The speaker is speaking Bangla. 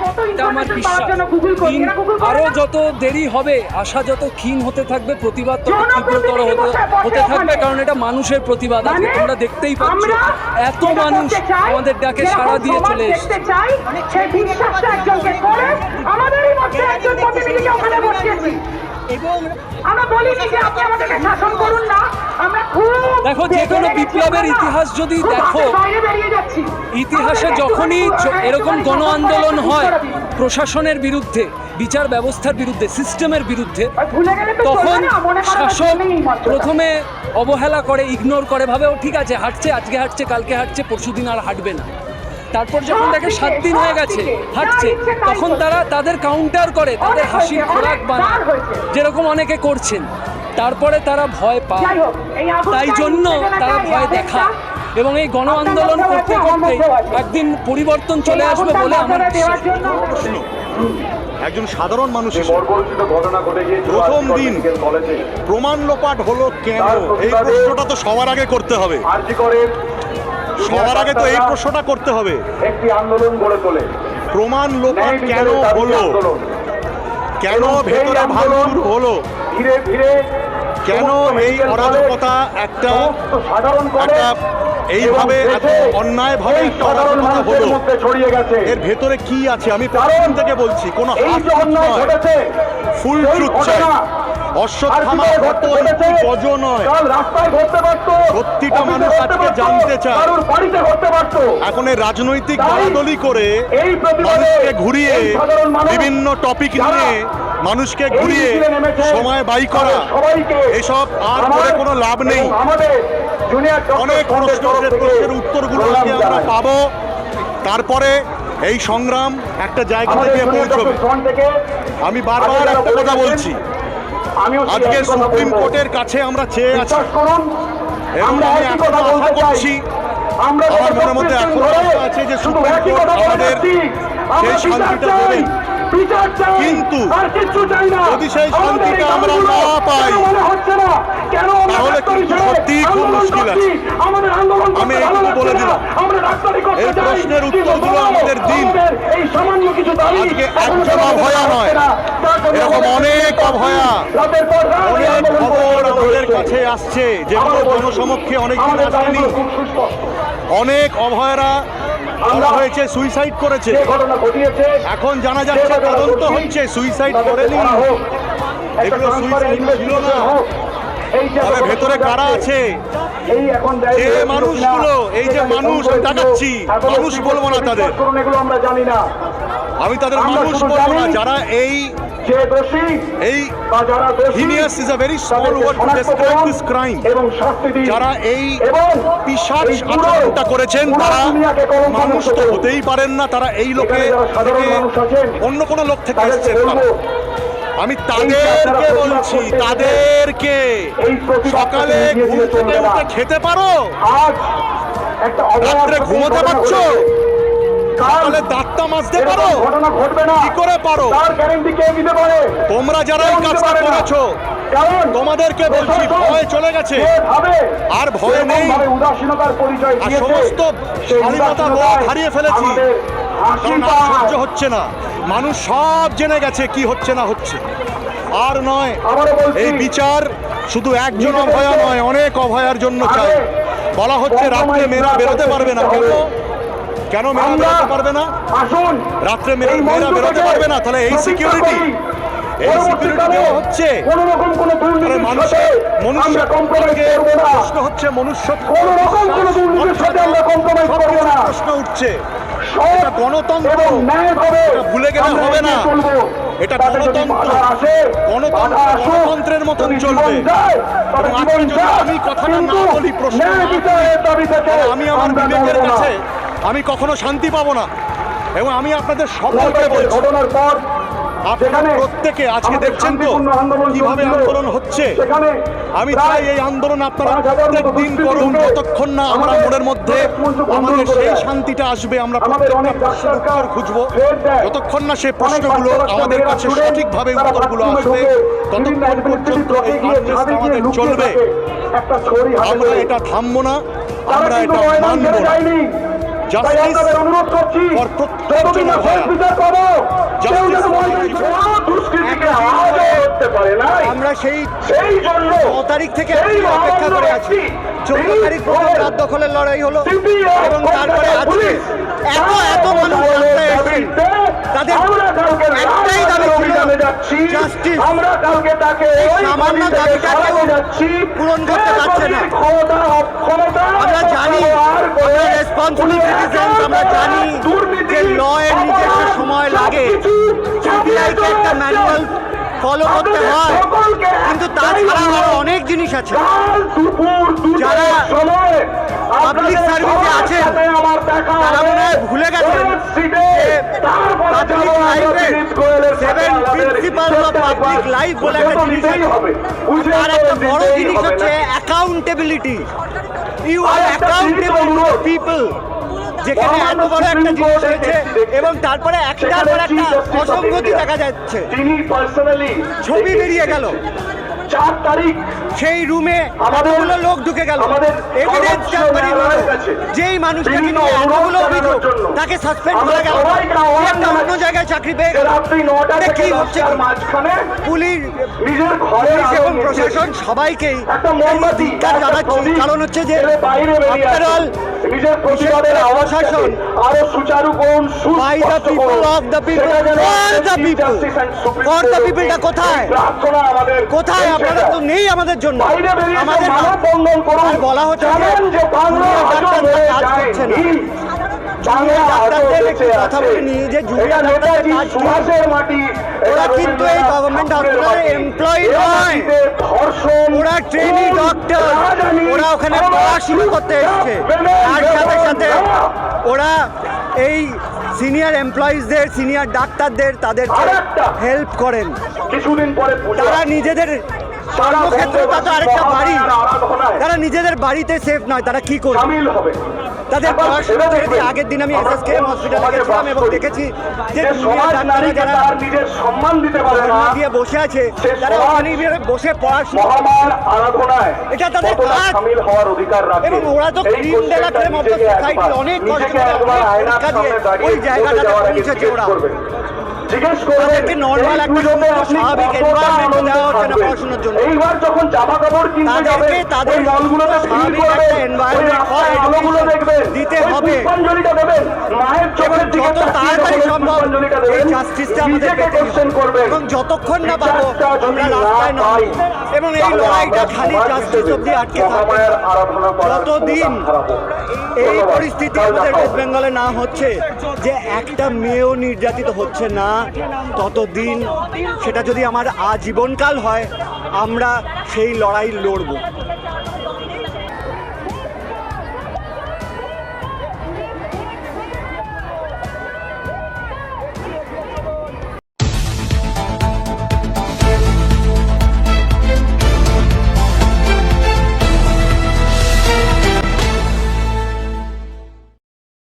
আমার information বিশ্বাস। পাওয়ার জন্য Google করি, দিন এরা Google করে আরও যত দেরি হবে আশা যত ক্ষীণ হতে থাকবে প্রতিবাদ তত তীব্রতর হতে হতে থাকবে কারণ এটা মানুষের প্রতিবাদ আজকে মানে তোমরা দেখতেই পাচ্ছ। এত মানুষ আমাদের ডাকে সাড়া দিয়ে চলে এসেছে। আমাদেরই মধ্যে একজন প্রতিনিধিকে ওখানে বসিয়েছি। আমরা বলিনি যে আপনি আমাদেরকে শাসন করুন না আমরা খুব দেখো, যে কোনো বিপ্লবের ইতিহাস যদি দেখো, ইতিহাসে যখনই এরকম গণ আন্দোলন হয় প্রশাসনের বিরুদ্ধে বিচার ব্যবস্থার বিরুদ্ধে সিস্টেমের বিরুদ্ধে তখন শাসক। প্রথমে অবহেলা করে ইগনোর করে ভাবে ও ঠিক আছে হাঁটছে আজকে হাঁটছে কালকে হাঁটছে পরশুদিন আর হাঁটবে না। তারপর যখন দেখে সাত দিন হয়ে গেছে হাঁটছে তখন তারা তাদের কাউন্টার করে তাদের হাসির খোরাক বানায়। যেরকম অনেকে করছেন তারপরে তারা ভয় পায়। তাই জন্য তারা ভয় দেখা এবং এই গণ আন্দোলন করতে করতে একদিন পরিবর্তন চলে আসবে বলে আমার একজন সাধারণ মানুষ প্রথম দিন। প্রমাণ লোপাট হলো কেন? এই প্রশ্নটা তো সবার আগে করতে হবে। সবার আগে তো এই প্রশ্নটা করতে হবে। একটি আন্দোলন গড়ে তোলে। প্রমাণ লোপাট কেন হলো? কেন ভেতরে ভাঙচুর হলো? ধীরে ধীরে কেন এই অরাজকতা একটা সাধারণ একটা এইভাবে এত অন্যায়ভাবে একটা অরাজকতা হলো? ছড়িয়ে গেছে। এর ভেতরে কি আছে? আমি প্রথম থেকে বলছি কোনো হাত ঘটেছে ফুল ট্রুথ চাই অশ্বত্থামা হতো ঘটেছে, গজ নয়। মানুষ আজকে জানতে চায়। এখন এই রাজনৈতিক দলাদলি করে মানুষকে ঘুরিয়ে বিভিন্ন টপিক নিয়ে মানুষকে ঘুরিয়ে সময় বাই করা। এসব আর করে কোনো লাভ নেই। অনেক প্রশ্ন প্রশ্নের উত্তরগুলো আমরা পাবো। তারপরে এই সংগ্রাম একটা জায়গাতে আমাদের গিয়ে পৌঁছবে। থেকে আমি বারবার একটা কথা বলছি। আজকে সুপ্রিম কোর্টের কাছে আমরা চেয়ে আছি। এবং আমরা আমি কথা আশা বলতে করছি, আমরা মনের মধ্যে এখনও আশা আছে যে শুধু সুপ্রিম একই কোর্ট কথা আমাদের সেই শান্তিটা চাই, কিন্তু যদি সেই শান্তিটা আমরা না পাই, কেন না? কেন তাহলে কিন্তু ছেড়ে সত্যিই খুব মুশকিল আন্দোলন আমি এই প্রশ্নের উত্তরগুলো আমাদের দিন। আজকে একজন অভয়া নয়। এরকম অনেক অভয়া, অনেক খবর আমাদের কাছে আসছে যেগুলো জনসমক্ষে অনেকদিন আমাদের আসেনি। অনেক অভয়রা আমরা হয়েছে সুইসাইড করেছে এখন জানা যাচ্ছে তদন্ত হচ্ছে সুইসাইড করেনি হোক। এগুলো suicide ছিল না। তবে ভেতরে কারা আছে? যে মানুষগুলো, এই যে মানুষ দেখাচ্ছি, মানুষ বলব না তাদের। আমি তাদের মানুষ বলব না যারা এই যারা এই পিশাচ আচরণটা করেছেন তারা মানুষ তো। হতেই পারেন না তারা এই লোকে থেকে অন্য কোনো লোক থেকে এসেছেন আমি তাদেরকে বলছি তাদেরকে সকালে ঘুম থেকে উঠে খেতে পারো? রাত্রে ঘুমোতে পারছ? সকালে দাঁতটা মাজতে পারো? ঘটনা ঘটবে না। কি করে পারো? তার গ্যারেন্টি কে দিতে পারে। তোমরা যারা এই কাজটা করেছ তোমাদেরকে বলছি ভয় চলে গেছে। আর ভয় নেই। উদাসীনতার পরিচয় সমস্ত উদাসীনতায় হারিয়ে ফেলেছি। সহ্য হচ্ছে না। মানুষ সব জেনে গেছে কি হচ্ছে না হচ্ছে। আর নয় এই বিচার শুধু একজন অভয়া নয় অনেক অভয়ার জন্য চাই। বলা হচ্ছে রাত্রে মেয়েরা বেরোতে পারবে না। কেন? কেন মেয়েরা বেরোতে পারবে না? রাত্রে মেয়েরা মেয়েরা বেরোতে পারবে না। তাহলে এই সিকিউরিটি এই সিকিউরিটি দেওয়া হচ্ছে। মানুষের মনুষ্য আমরা কম্প্রোমাইজ করব না। প্রশ্ন হচ্ছে মনুষ্য প্রশ্ন উঠছে। এটা গণতন্ত্র। ভুলে গেলে হবে না। এটা গণতন্ত্র। গণতন্ত্র গণতন্ত্রের মতন চলবে। আমি কথাটা না বলি, প্রশ্ন আমি আমার বিবেকের কাছে আমি কখনো শান্তি পাবো না এবং আমি আপনাদের সকলকে বলছি ঘটনার পর আপনারা প্রত্যেকে আজকে দেখছেন তো কীভাবে আন্দোলন হচ্ছে? আমি চাই এই আন্দোলন আপনারা প্রত্যেক দিন করুন যতক্ষণ না আমরা মনের মধ্যে আমাদের সেই শান্তিটা আসবে আমরা প্রত্যেকটা প্রশ্নের উত্তর খুঁজবো। যতক্ষণ না সেই প্রশ্নগুলো আমাদের কাছে সঠিকভাবে উত্তরগুলো আসবে ততক্ষণ পর্যন্ত এই আমাদের চলবে। আমরা এটা থামবো না আমরা এটা মানবো না। অনুরোধ করছি নাই। আমরা সেই ন তারিখ থেকে অপেক্ষা করে আছি। চোদ্দ তারিখ পর্যন্ত রাত দখলের লড়াই হলো এবং তারপরে আজকে এত এত মানুষ রাস্তায় তাদের আমরা কালকে একটাই দাবি ছিল, অভিযানে যাচ্ছি justice। আমরা কালকে তাকে সামান্য দাবি থেকে দাবিটা সরাতে কেউ যাচ্ছি পূরণ করতে পারছে না। আমরা জানি, আমরা responsible আমরা জানি যে law এর নিজস্ব সময় লাগে। সিবিআই কে একটা চলেছেন। ম্যানুয়াল ফলো করতে হয়। কিন্তু তাছাড়া আরও অনেক জিনিস আছে। যারা এ সবার আছেন, তারা মনে হয় ভুলে গেছেন আমাদের principles of চেষ্টা public একবার life বলে একটা জিনিস আছে। আর একটা বড় জিনিস হচ্ছে accountability you are are accountable to people যেখানে এত বড় একটা জিনিস হয়েছে এবং তারপরে একটার পর একটা অসঙ্গতি দেখা যাচ্ছে ছবি বেরিয়ে গেল। চার তারিখ সেই রুমে আমাদের- লোক ঢুকে গেল এভিডেন্স কাছে যেই মানুষটাকে বিভিন্ন এতগুলো অভিযোগ তাকে সাসপেন্ড করা গেল সবাইকে আহ্বান সে একটা অন্য জায়গায় চাকরি পেয়ে গেল রাত্রি নটা এটা থেকে কি হচ্ছে দশটার কি? মাঝখানে পুলিশ পুলিশ এবং প্রশাসন সবাইকেই একটা মোমবাতি ধিক্কার একটা জানাচ্ছি কারণ হচ্ছে যে ছেড়ে বাইরে বেরিয়ে after আসুন। all, নিজের প্রতিবাদের বিশেষ করে আওয়াজটাকে প্রশাসন আরও সুচারু করুন By the সুস্পষ্ট people, করুন। of the people, সেটা যেন for আমাদের the Chief people. Justice and Supreme For the Court people টা অব্দি কোথায়? কোথায় আপনারা তো নেই আমাদের জন্য। আমাদের বলা হচ্ছে কাজ করছে না। ওরা কিন্তু এই রবীন্দ্রনাথ গভর্নমেন্ট হসপিটালে মাটি। নয়। ওরা ট্রেনি ডক্টর ওরা ওখানে পড়াশুনো করতে এসছে। বেমেন, তার সাথে সাথে ওরা এই সিনিয়র এমপ্লয়িজদের সিনিয়র ডাক্তারদের তাদেরকে হেল্প করেন। কিছুদিন পরে তারা নিজেদের সারা কর্মক্ষেত্রটা তো আরেকটা বাড়ি। তারা নিজেদের বাড়িতে সেফ নয় তারা কি করবে? তাদের পড়াশোনা ছেড়ে দিয়ে আগের দিন আমি এসএসকেএম হসপিটালে গেছিলাম এবং দেখেছি যে জুনিয়র ডাক্তাররা যারা নিজের সম্মান দিতে পারে না দিয়ে বসে আছে তারা ওখানে বসে পড়াশোনা আরাধনায় এটা তাদের কাজ। হওয়ার অধিকার রাখে। এবং ওরা তো ক্রিম ডেলাকের প্রত্যেকটা মতো সোসাইটির অনেক কষ্ট করে, ওই জায়গাটাতে পৌঁছেছে ওরা। তাদেরকে normal একটা পুজোতে স্বাভাবিক কতটা দেওয়া হচ্ছে না পড়াশোনার জন্য। এইবার যখন জামা কাপড় কিনতে তাদেরকে তাদের স্বাভাবিক একটা হবে। যত তাড়াতাড়ি সম্ভব এই জাস্টিসটা আমাদের পেতে কোশ্চেন হবে। এবং যতক্ষণ না পাবো আমরা রাস্তায় এবং এই লড়াইটা খালি জাস্টিস অব্দি আটকে থাকবে। যতদিন এই পরিস্থিতি আমাদের ওয়েস্ট বেঙ্গলে না হচ্ছে যে একটা মেয়েও নির্যাতিত হচ্ছে না ততদিন সেটা যদি আমার আজীবনকাল হয় আমরা সেই লড়াই লড়বো।